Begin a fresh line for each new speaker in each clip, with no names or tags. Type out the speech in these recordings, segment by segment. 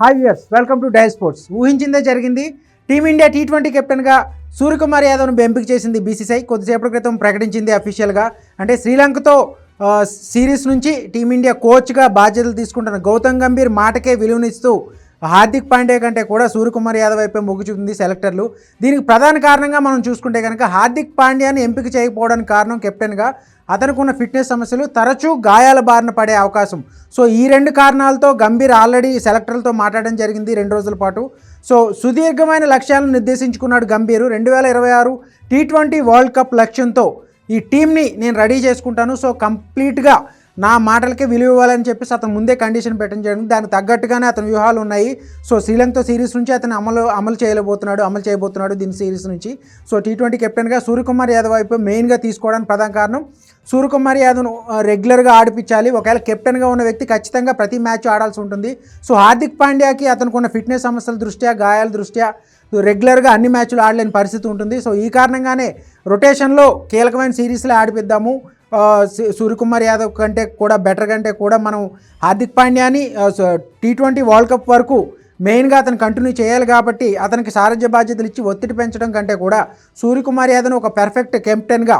Hi viewers welcome to die sports ఊహించిందే జరిగింది. Team India T twenty కెప్టెన్గా సూర్యకుమార్ యాదవ్ను ఎంపిక చేసింది బీసీసీఐ కొద్దిసేపటి క్రితం ప్రకటించింది అఫీషియల్గా అంటే శ్రీలంకతో సిరీస్ నుంచి టీమిండియా కోచ్గా బాధ్యతలు తీసుకుంటున్న గౌతమ్ గంభీర్ మాటకే విలువనిస్తూ హార్దిక్ పాండే కంటే కూడా సూర్యకుమార్ యాదవ్ వైపే మొగ్గు చూపింది సెలెక్టర్లు. దీనికి ప్రధాన కారణంగా మనం చూసుకుంటే కనుక హార్దిక్ పాండ్యాని ఎంపిక చేయకపోవడానికి కారణం కెప్టెన్గా అతనికి ఉన్న ఫిట్నెస్ సమస్యలు తరచూ గాయాల బారిన పడే అవకాశం. సో ఈ రెండు కారణాలతో గంభీర్ ఆల్రెడీ సెలెక్టర్లతో మాట్లాడడం జరిగింది రెండు రోజుల పాటు. సో సుదీర్ఘమైన లక్ష్యాలను నిర్దేశించుకున్నాడు గంభీరు. రెండు వేల ఇరవై ఆరు టీ ట్వంటీ వరల్డ్ కప్ లక్ష్యంతో ఈ టీంని నేను రెడీ చేసుకుంటాను. సో కంప్లీట్గా నా మాటలకే విలువ ఇవ్వాలని చెప్పేసి అతను ముందే కండిషన్ పెట్టడం జరిగింది. దానికి తగ్గట్టుగానే అతని వ్యూహాలు ఉన్నాయి. సో శ్రీలంకతో సిరీస్ నుంచి అతను అమలు అమలు చేయలేబోతున్నాడు అమలు చేయబోతున్నాడు దీని సిరీస్ నుంచి. సో టీ ట్వంటీ కెప్టెన్గా సూర్యకుమార్ యాదవ్ వైపు మెయిన్గా తీసుకోవడానికి ప్రధాన కారణం సూర్యకుమార్ యాదవ్ను రెగ్యులర్గా ఆడిపించాలి. ఒకవేళ కెప్టెన్గా ఉన్న వ్యక్తి ఖచ్చితంగా ప్రతి మ్యాచ్ ఆడాల్సి ఉంటుంది. సో హార్దిక్ పాండ్యాకి అతనికి ఉన్న ఫిట్నెస్ సమస్యల దృష్ట్యా గాయాల దృష్ట్యా రెగ్యులర్గా అన్ని మ్యాచ్లు ఆడలేని పరిస్థితి ఉంటుంది. సో ఈ కారణంగానే రొటేషన్లో కీలకమైన సిరీస్లో ఆడిపిద్దాము. సూర్యకుమార్ యాదవ్ కంటే కూడా బెటర్ కంటే కూడా మనం హార్దిక్ పాండ్యాని టీ ట్వంటీ వరల్డ్ కప్ వరకు మెయిన్గా అతను కంటిన్యూ చేయాలి కాబట్టి అతనికి సారథ్య బాధ్యతలు ఇచ్చి ఒత్తిడి పెంచడం కంటే కూడా సూర్యకుమార్ యాదవ్ను ఒక పెర్ఫెక్ట్ కెప్టెన్గా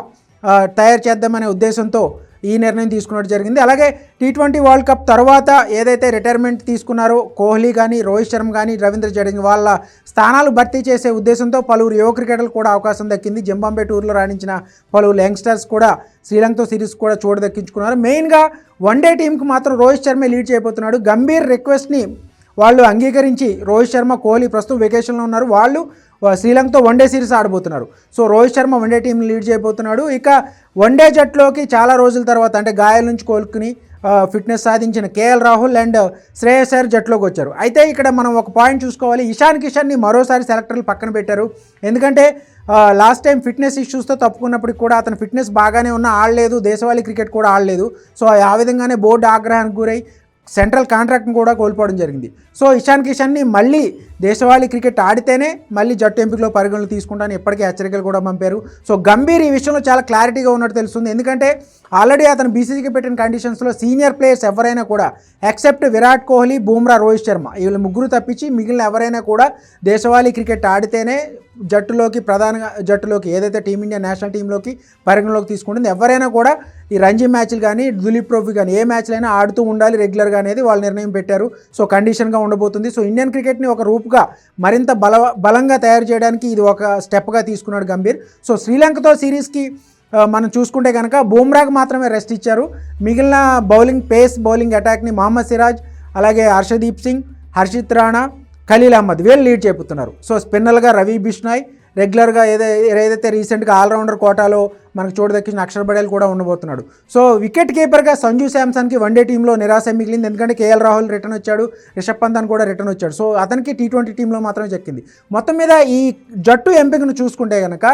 తయారు చేద్దామనే ఉద్దేశంతో ఈ నిర్ణయం తీసుకున్నట్టు జరిగింది. అలాగే టీ ట్వంటీ వరల్డ్ కప్ తర్వాత ఏదైతే రిటైర్మెంట్ తీసుకున్నారో కోహ్లీ కానీ రోహిత్ శర్మ కానీ రవీంద్ర జడేజా వాళ్ళ స్థానాలు భర్తీ చేసే ఉద్దేశంతో పలువురు యువ క్రికెటర్లు కూడా అవకాశం దక్కింది. జింబాంబే టూర్లో రాణించిన పలువురు యంగ్స్టర్స్ కూడా శ్రీలంకతో సిరీస్ కూడా చూడదక్కించుకున్నారు మెయిన్గా వన్డే టీంకి మాత్రం రోహిత్ శర్మే లీడ్ చేయబోతున్నాడు. గంభీర్ రిక్వెస్ట్ని వాళ్ళు అంగీకరించి రోహిత్ శర్మ కోహ్లీ ప్రస్తుతం వెకేషన్లో ఉన్నారు. వాళ్ళు శ్రీలంకతో one day series ఆడబోతున్నారు. So Rohit Sharma one day team lead చేయబోతున్నాడు. ఇక వన్డే జట్లోకి చాలా రోజుల తర్వాత అంటే గాయాల నుంచి కోలుకుని ఫిట్నెస్ సాధించిన కేఎల్ రాహుల్ అండ్ శ్రేయస్ అయ్యర్ జట్లోకి వచ్చారు. అయితే ఇక్కడ మనం ఒక పాయింట్ చూసుకోవాలి. ఇషాన్ కిషన్ని మరోసారి సెలెక్టర్లు పక్కన పెట్టారు. ఎందుకంటే లాస్ట్ టైం ఫిట్నెస్ ఇష్యూస్తో తప్పుకున్నప్పటికి కూడా అతను ఫిట్నెస్ బాగానే ఉన్నా ఆడలేదు. దేశవాళీ క్రికెట్ కూడా ఆడలేదు. సో ఆ విధంగానే బోర్డు ఆగ్రహానికి గురై సెంట్రల్ కాంట్రాక్ట్ని కూడా కోల్పోవడం జరిగింది. సో ఇషాన్ కిషన్ని మళ్ళీ దేశవాళీ క్రికెట్ ఆడితేనే మళ్ళీ జట్టు ఎంపికలో పరిగణలు తీసుకుంటాను ఇప్పటికే హెచ్చరికలు కూడా పంపారు. సో గంభీర్ ఈ విషయంలో చాలా క్లారిటీగా ఉన్నట్టు తెలుస్తుంది. ఎందుకంటే ఆల్రెడీ అతను బీసీసీకి పెట్టిన కండిషన్స్లో సీనియర్ ప్లేయర్స్ ఎవరైనా కూడా ఎక్సెప్ట్ విరాట్ కోహ్లీ బూమ్రా రోహిత్ శర్మ వీళ్ళు ముగ్గురు తప్పించి మిగిలిన ఎవరైనా కూడా దేశవాళీ క్రికెట్ ఆడితేనే జట్టులోకి ప్రధానంగా జట్టులోకి ఏదైతే టీమిండియా నేషనల్ టీంలోకి పరిగణలోకి తీసుకుంటుంది ఎవరైనా కూడా ఈ రంజీ మ్యాచ్లు కానీ దులీప్ ట్రోఫీ కానీ ఏ మ్యాచ్లైనా ఆడుతూ ఉండాలి రెగ్యులర్గా అనేది వాళ్ళు నిర్ణయం పెట్టారు. సో కండిషన్గా ఉండబోతుంది. సో ఇండియన్ క్రికెట్ని ఒక రూపుగా మరింత బల బలంగా తయారు చేయడానికి ఇది ఒక స్టెప్గా తీసుకున్నాడు గంభీర్. సో శ్రీలంకతో సిరీస్కి మనం చూసుకుంటే కనుక బూమ్రాకి మాత్రమే రెస్ట్ ఇచ్చారు. మిగిలిన బౌలింగ్ పేస్ బౌలింగ్ అటాక్ని మహమ్మద్ సిరాజ్ అలాగే హర్షదీప్ సింగ్ హర్షిత్ రాణా ఖలీల్ అహ్మద్ వీళ్ళు లీడ్ చేపుతున్నారు. సో స్పిన్నర్గా రవి బిష్నాయ్ రెగ్యులర్గా ఏదైతే ఏదైతే రీసెంట్గా ఆల్రౌండర్ కోటాలో మనకు చూడదక్కిన అక్షర్ బడేల్ కూడా ఉండబోతున్నాడు. సో వికెట్ కీపర్గా సంజు శాంసన్కి వన్డే టీంలో నిరాశ మిగిలింది. ఎందుకంటే కేఎల్ రాహుల్ రిటర్న్ వచ్చాడు రిషబ్ పంత్ అని కూడా రిటర్న్ వచ్చాడు. సో అతనికి టీ ట్వంటీ టీంలో మాత్రమే చెక్కింది మొత్తం మీద ఈ జట్టు ఎంపికను చూసుకుంటే కనుక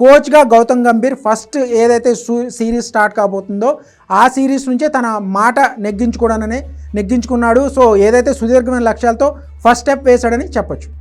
కోచ్గా గౌతమ్ గంభీర్ ఫస్ట్ ఏదైతే సిరీస్ స్టార్ట్ కాబోతుందో ఆ సిరీస్ నుంచే తన మాట నెగ్గించుకోవడాననే నెగ్గించుకున్నాడు. సో ఏదైతే సుదీర్ఘమైన లక్ష్యాలతో ఫస్ట్ స్టెప్ వేశాడని చెప్పొచ్చు.